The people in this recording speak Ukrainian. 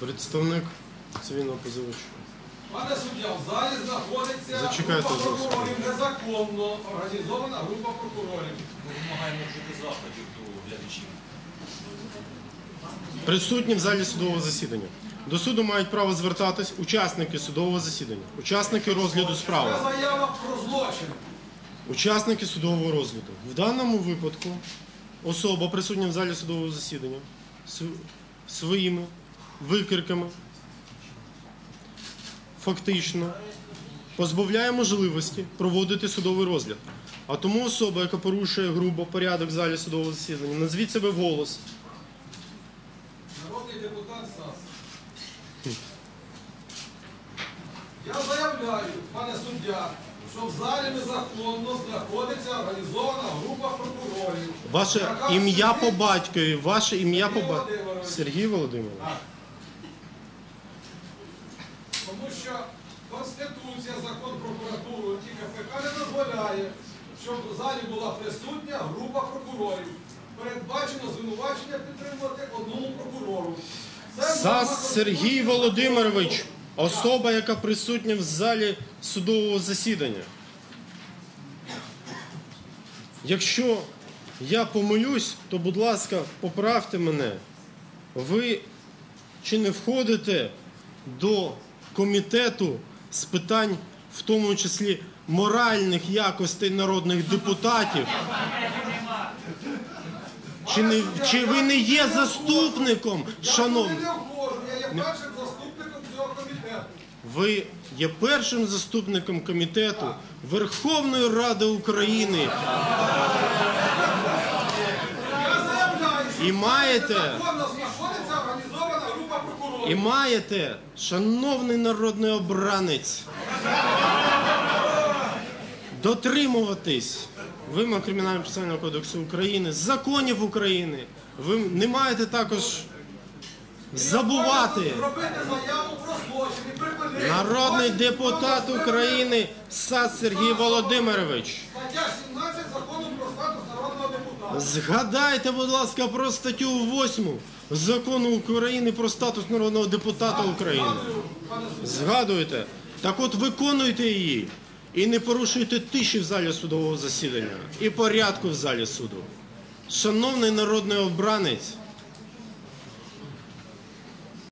Представник цивільного позивача. Пане суддя, в залі знаходиться Зачекайте, група прокурорів, незаконно організована група прокурорів. Ми вимагаємо вжити заходів до глядачів. Присутні в залі судового засідання. До суду мають право звертатись учасники судового засідання, учасники розгляду справи, Це заява про злочин. учасники судового розгляду. В даному випадку особа присутня в залі судового засідання св- своїми викриками фактично позбавляє можливості проводити судовий розгляд. А тому особа, яка порушує грубо порядок в залі судового засідання, назвіть себе вголос. Народний депутат САС. Я заявляю, пане суддя, що в залі незаконно знаходиться організована група прокурорів. Ваше яка ім'я по батькові, ваше ім'я по Сергій батькові. Володимирович. Сергій Володимирович. Тому що Конституція, закон про прокуратуру, ті не дозволяє, щоб в залі була присутня група прокурорів. Передбачено звинувачення підтримувати одному прокурору. Це САС Сергій Володимирович, особа, яка присутня в залі судового засідання. Якщо я помилюсь, то, будь ласка, поправте мене. Ви чи не входите до комітету з питань, в тому числі моральних якостей народних депутатів? Чи, не, чи ви не є заступником, Я шановні? туди не входжу, я є першим заступником цього комітету. Ви є першим заступником комітету Верховної Ради України Я і маєте, незаконно знаходиться організована група прокурорів. І маєте, шановний народний обранець, дотримуватись вимог Кримінального процесуального кодексу України, законів України. Ви не маєте також забувати. Народний депутат України САС Сергій Володимирович. Стаття 17 закону про статус народного депутата. Згадайте, будь ласка, про статтю 8 закону України про статус народного депутата України. Згадуйте. Так от виконуйте її і не порушуйте тиші в залі судового засідання і порядку в залі суду. Шановний народний обранець,